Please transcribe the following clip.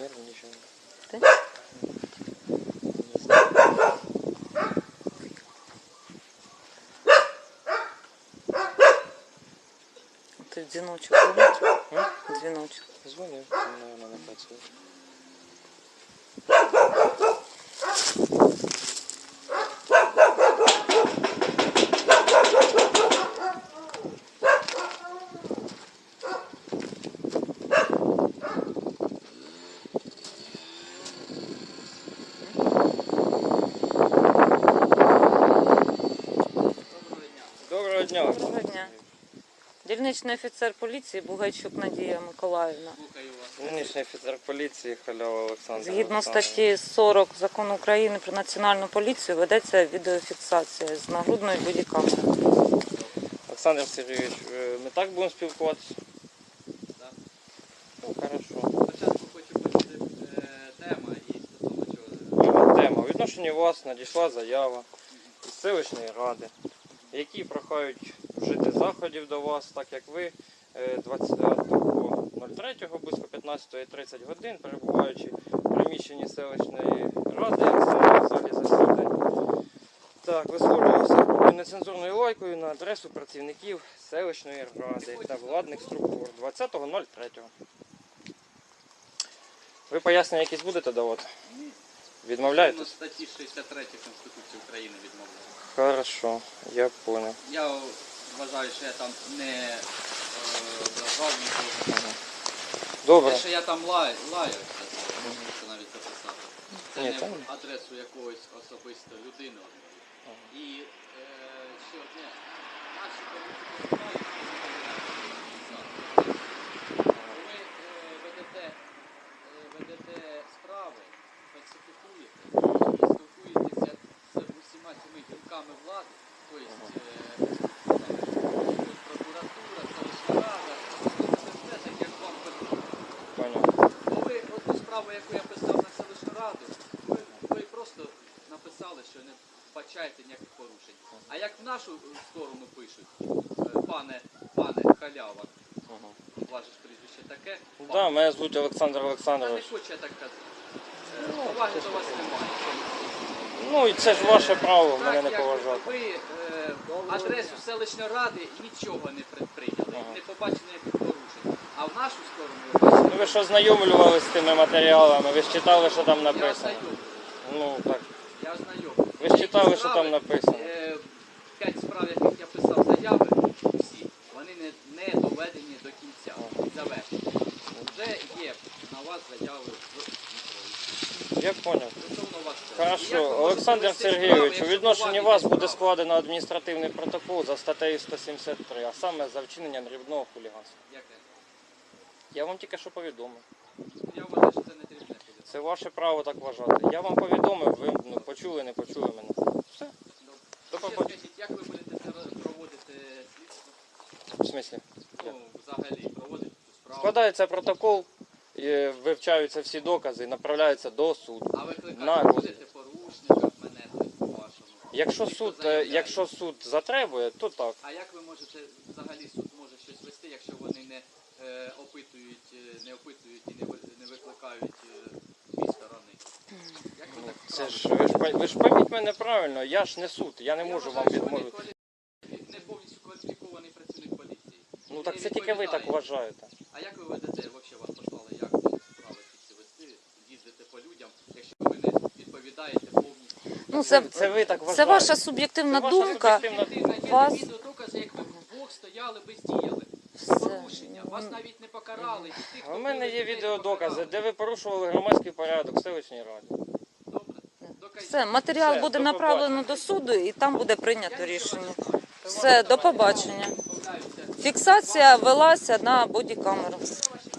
Нервничаю. Ти? Не знаю. Ти дзвіночок дзвонить? М? Дзвіночок. Дзвонив, наверное, не працює. Дільничний офіцер поліції Бугайчук Надія Миколаївна. Нинішній офіцер поліції Халява Олександр. Згідно статті 40 закону України про національну поліцію ведеться відеофіксація з нагрудної бодікамери. Олександр Сергійович, е, ми так будемо спілкуватися? Так. Ну, хорошо. Спочатку хочу почути е, тема і стосовно чого. Тема. У відношенні вас надійшла заява із селищної ради, які прохають вжити заходів до вас, так як ви е, 29.03 близько 15.30 годин, перебуваючи в приміщенні селищної ради, як саме в залі засідань. Так, висловлювався нецензурною лайкою на адресу працівників селищної ради та владних структур 20.03. Ви пояснення якісь будете давати? Згідно Відмовляєтесь? статті 63 Конституції України відмовляю. Хорошо, я понял. Я вважаю, що я там не е, ображав нікого. Добре. Те, що я там лаю, лаю, це навіть записати. Це Ні, не там- адресу якоїсь особистої людини. І е, ще одне. Наші політики ви е, ведете, е, ведете справи, фальсифікуєте спілкуєтеся з усіма цими гілками влади, так, яку я писав на селищну раду, ви, ви просто написали, що не бачаєте ніяких порушень. А як в нашу сторону пишуть, е, пане, пане халява, Ага. ваше прізвище таке, Да, мене звуть Олександр Та не Олександрович. хочу я так казати. Е, Поваги до вас немає. Ну і це ж ваше право Так, мене не поважати. Ви е, адресу селищної ради нічого не предприйняли, Ага. не побачили ніяких порушень. А в нашу сторону Ну ви ж ознайомлювалися з тими матеріалами, ви ж читали, що там я написано. знайомий. Ну так. Я знайомий. Ви ж читали, що там написано. е, П'ять справ, яких я писав заяви, всі, вони не, не доведені до кінця, завершені. Вже є на вас заяви. Я понял. Хорошо, Олександр Сергійович, у відношенні вас буде складено адміністративний протокол за статтею 173, а саме за вчинення дрібного хуліганства. Я вам тільки що повідомив. Я вважаю, що це не дрібне. Це ваше право так вважати. Я вам повідомив, ви ну, почули, не почули мене. Все. До побачення. скажіть, як ви будете це проводити слідство? В смислі? Ну, взагалі, проводити цю справу. Складається протокол, і вивчаються всі докази і направляються до суду. А викликати На будете порушників мене тут по-вашому? Якщо суд, е, заявляє. якщо суд затребує, то так. А як ви можете, взагалі суд може щось вести, якщо вони не е, опитують, е, не опитують і не, ви- не викликають е, дві сторони? Як ви Ну, так Це ж ви ж пой- ви ж пойміть мене правильно, я ж не суд, я не Я можу вам відмовити. не повністю кваліфікований працівник поліції. Ну так це тільки ви так вважаєте. А як ви ведете, ви справи ці вести, їздите по людям, відповідаєте повністю. Ну, це, це ви так це ваша суб'єктивна Це ваша думка. суб'єктивна Є Вас- відеодокази, як ви вдвох стояли, бездіяли. Все. Порушення. Вас навіть не покарали. І тих, хто в мене є людей, відеодокази, покарали. де ви порушували громадський порядок в селищній раді. Добре. Все, матеріал Все, буде до направлено до суду і там буде прийнято рішення. Все, до побачення. Фіксація велася на бодікамеру. Я